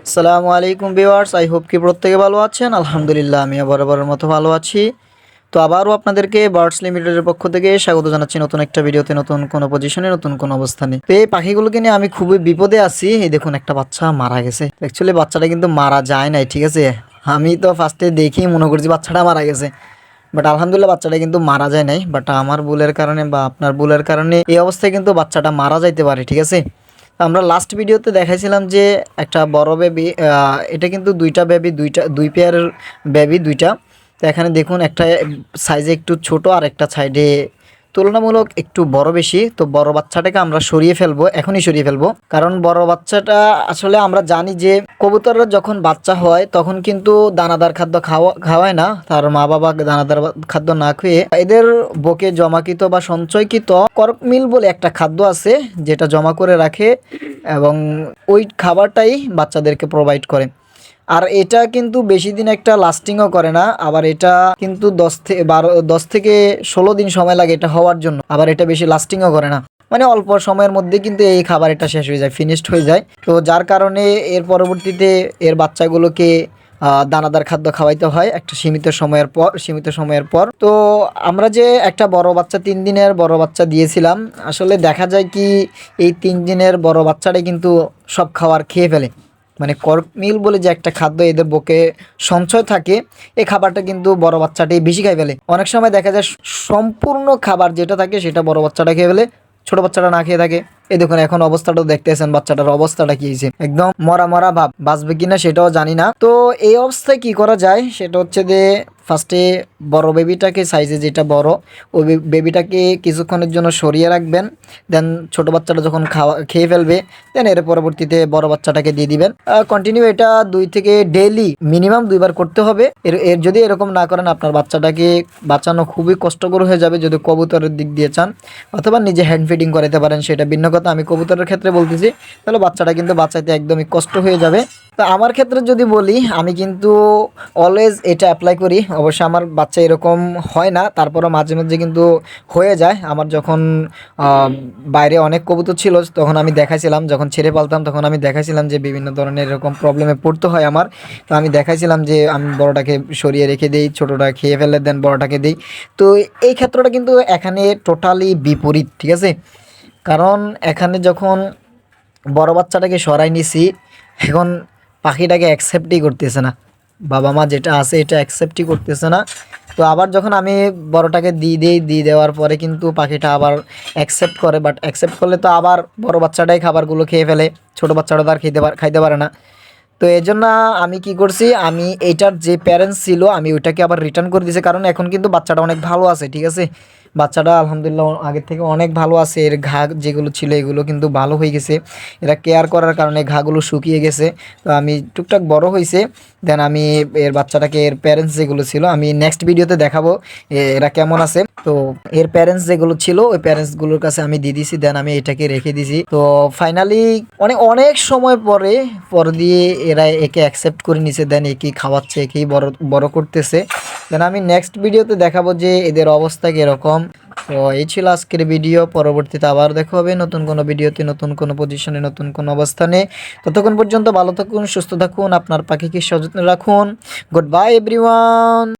আসসালামু আলাইকুম viewers, I hope কি প্রত্যেকে ভালো আছেন? আলহামদুলিল্লাহ আমি বরাবরের মতো ভালো আছি। তো আবারও আপনাদেরকে বার্ডস লিমিটেডের পক্ষ থেকে স্বাগত জানাচ্ছি নতুন একটা ভিডিওতে, নতুন কোনো পজিশনে নতুন কোনো অবস্থানে। তো এই পাখিগুলোকে নিয়ে আমি খুবই বিপদে আছি। এই দেখুন, একটা বাচ্চা মারা গেছে। অ্যাকচুয়ালি বাচ্চাটা কিন্তু মারা যায় নাই, ঠিক আছে? আমি তো ফার্স্টে দেখেই মনে করছি বাচ্চাটা মারা গেছে। বাট আলহামদুলিল্লাহ, বাচ্চাটা কিন্তু মারা যায় নাই। বাট আমার ভুলের কারণে বা আপনার ভুলের কারণে এই অবস্থায় কিন্তু বাচ্চাটা মারা যাইতে পারে, ঠিক আছে? আমরা লাস্ট ভিডিওতে দেখাইছিলাম যে একটা বড় বেবি এটা কিন্তু দুইটা বেবি দুইটা, দুই পেয়ারের বেবি দুইটা। তো এখানে দেখুন, একটা সাইজে একটু ছোট আর একটা সাইডে তুলনামূলক একটু বড় বেশি, তো বড় বাচ্চাটাকে আমরা সরিয়ে ফেলব, এখনই সরিয়ে ফেলব। কারণ বড় বাচ্চাটা আসলে আমরা জানি যে কবুতররা যখন বাচ্চা হয়, তখন কিন্তু দানাদার খাদ্য খাওয়া, খাওয়ায় না। তার মা বাবা দানাদার খাদ্য না খেয়ে এদের বকে জমাকৃত বা সঞ্চয়কৃত করকমিল বলে একটা খাদ্য আছে, যেটা জমা করে রাখে এবং ওই খাবারটাই বাচ্চাদেরকে প্রোভাইড করে। আর এটা কিন্তু বেশি দিন একটা লাস্টিংও করে না। আবার এটা কিন্তু দশ থেকে বারো দশ থেকে ষোলো দিন সময় লাগে এটা হওয়ার জন্য। আবার এটা বেশি লাস্টিংও করে না। মানে অল্প সময়ের মধ্যে কিন্তু এই খাবার এটা শেষ হয়ে যায় ফিনিশড হয়ে যায়। তো যার কারণে এর পরবর্তীতে এর বাচ্চাগুলোকে দানাদার খাদ্য খাওয়াইতে হয় একটা সীমিত সময়ের পর, সীমিত সময়ের পর। তো আমরা যে একটা বড় বাচ্চা, তিন দিনের বড় বাচ্চা দিয়েছিলাম, আসলে দেখা যায় কি এই তিন দিনের বড় বাচ্চাটাই কিন্তু সব খাবার খেয়ে ফেলে। মানে কর্মিল বলে যে একটা খাদ্য এদের বুকে সঞ্চয় থাকে, এই খাবারটা কিন্তু বড় বাচ্চাটি বেশি খাই ফেলে। অনেক সময় দেখা যায় সম্পূর্ণ খাবার যেটা থাকে সেটা বড় বাচ্চাটা খেয়ে ফেলে, ছোট বাচ্চাটা না খেয়ে থাকে। এই দেখুন, এখন অবস্থাটা দেখতেছেন বাচ্চাটার অবস্থাটা কি হয়েছে। একদম মরা মরা ভাব, বাঁচবে কিনা সেটাও জানি না। তো এই অবস্থায় কি করা যায়? সেটা হচ্ছে যে ফার্স্টে বড় বেবিটাকে সাইজে যেটা বড়, ওই বেবিটাকে কিছুক্ষণের জন্য সরিয়ে রাখবেন। দেন ছোট বাচ্চাটা যখন খাওয়া খেয়ে ফেলবে দেন এর পরবর্তীতে বড় বাচ্চাটাকে দিয়ে দিবেন। কন্টিনিউ এটা দুই থেকে ডেইলি মিনিমাম দুইবার করতে হবে। এর এর যদি এরকম না করেন, আপনার বাচ্চাটাকে বাঁচানো খুবই কষ্টকর হয়ে যাবে যদি কবুতরের দিক দিয়ে চান। অথবা নিজে হ্যান্ড ফিডিং করাতে পারেন, সেটা ভিন্ন কথা। আমি কবুতরের ক্ষেত্রে বলতেছি, তাহলে বাচ্চাটা কিন্তু বাঁচাইতে একদমই কষ্ট হয়ে যাবে। তো আমার ক্ষেত্রে যদি বলি, আমি কিন্তু অলওয়েজ এটা অ্যাপ্লাই করি। অবশ্য আমার বাচ্চা এরকম হয় না, তারপরও মাঝে মধ্যে কিন্তু হয়ে যায়। আমার যখন বাইরে অনেক কবুতর ছিল, তখন আমি দেখাইছিলাম, যখন ছেড়ে পালতাম, তখন আমি দেখাইছিলাম যে বিভিন্ন ধরনের এরকম প্রবলেমে পড়তে হয় আমার। তো আমি দেখাইছিলাম যে আমি বড়টাকে সরিয়ে রেখে দিই, ছোটোটা খেয়ে ফেলে দেন, বড়টাকে দিই। তো এই ক্ষেত্রটা কিন্তু এখানে টোটালি বিপরীত, ঠিক আছে? কারণ এখানে যখন বড় বাচ্চাটাকে সরাই নিছি, এখন পাখিটাকে অ্যাকসেপ্টই করতেছে না। বাবা মা যেটা আছে এটা অ্যাকসেপ্টই করতেছে না। তো আবার যখন আমি বড়টাকে দিয়ে দিই, দিয়ে দেওয়ার পরে কিন্তু পাখিটা আবার অ্যাকসেপ্ট করে বাট অ্যাকসেপ্ট করলে তো আবার বড় বাচ্চাটাই খাবারগুলো খেয়ে ফেলে, ছোটো বাচ্চাটা তো আর খেতে পার, খাইতে পারে না। তো এই জন্য আমি কি করছি, আমি এইটার যে প্যারেন্টস ছিল, আমি ওইটাকে আবার রিটার্ন করে দিয়েছি, কারণ এখন কিন্তু বাচ্চাটা অনেক ভালো আছে, ঠিক আছে? বাচ্চাটা আলহামদুলিল্লাহ আগের থেকে অনেক ভালো আছে। এর ঘা যেগুলো ছিল এগুলো কিন্তু ভালো হয়ে গেছে। এরা কেয়ার করার কারণে ঘাগুলো শুকিয়ে গেছে। তো আমি টুকটাক বড় হয়েছে দেন আমি এর বাচ্চাটাকে এর প্যারেন্টস যেগুলো ছিল আমি নেক্সট ভিডিওতে দেখাবো এরা কেমন আছে। তো এর প্যারেন্টস যেগুলো ছিল, ওই প্যারেন্টসগুলোর কাছে আমি দিয়ে দিছি। দেন আমি এটাকে রেখে দিছি। তো ফাইনালি অনেক অনেক সময় পরে, পর দিয়ে এরা একে অ্যাকসেপ্ট করে নিছে। দেন একেই খাওয়াচ্ছে, একেই বড় বড় করতেছে। দেন আমি নেক্সট ভিডিওতে দেখাবো যে এদের অবস্থা কীরকম। তো এই ছিল আজকের ভিডিও পরবর্তীতে আবার দেখা হবে নতুন কোনো ভিডিওতে নতুন কোনো পজিশনে নতুন কোনো অবস্থানে। ততক্ষণ পর্যন্ত ভালো থাকুন, সুস্থ থাকুন, আপনার পাখিকে সযত্নে রাখুন। Good bye everyone